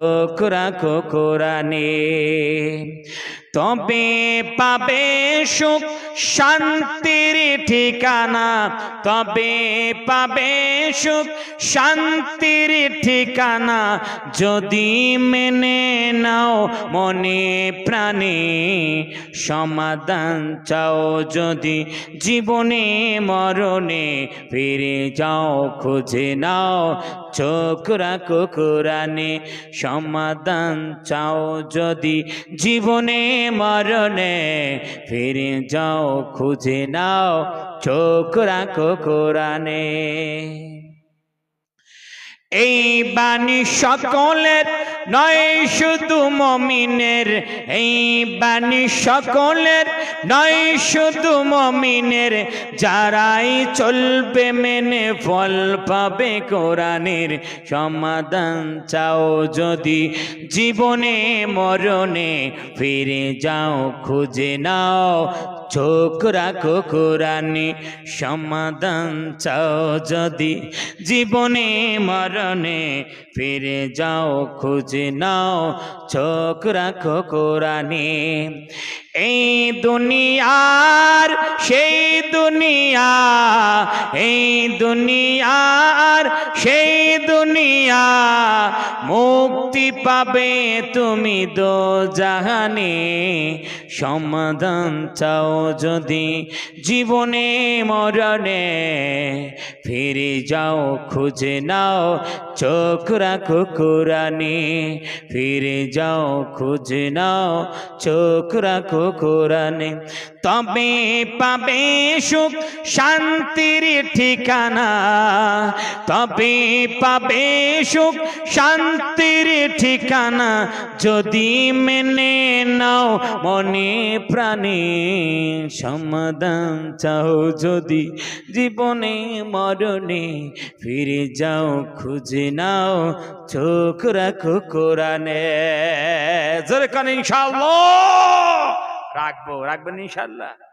চোখ রাখো কোরআনে তবে পাবে সুখ, শান্তির ঠিকানা। তবে পাবে সুখ, শান্তির ঠিকানা। যদি মেনে নাও মনে প্রাণে সমাধান চাও, যদি জীবনে মরণে ফিরে যাও, খুঁজে নাও, চোখ রাখো কোরআনে। সমাধান চাও, যদি জীবনে মরণে ফিরে যাও খুঁজে নাও চোখ রাখো কোরআনে। এই বাণী সকলের নয়, শুধু মমিনের। এই বাণী সকলের নয়, শুধু মমিনের। যারাই চলবে মেনে ফল পাবে কোরআনের সমাধান চাও যদি জীবনে, মরণে। ফিরে যাও, খুঁজে নাও চোখ রাখো কোরআনে, সমাধান চাও যদি। জীবনে মরণে ফিরে যাও, খুঁজে নাও, চোখ রাখো কোরআনে। এই দুনিয়ার, সেই দুনিয়া, এই দুনিয়ার, সেই দুনিয়া মুক্তি পাবে তুমি দো জাহানে। সমাধান চাও যদি জীবনে মরণে। ফিরে যাও, খুঁজে নাও চোখ রাখো ফিরে যাও, খুঁজে নাও চোখ রাখো কোরআনে। তবে পাবে সুখ, শান্তির ঠিকানা। তবে পাবে সুখ, শান্তির ঠিকানা। যদি মেনে নাও মনে প্রাণে সমাধান চাও, যদি জীবনে মরণে ফিরে যাও, খুঁজে নাও, চোখ রাখো কোরআনে। জোরে কান ইনশাআল্লাহ। রাখব রাখবেন ইনশাআল্লাহ।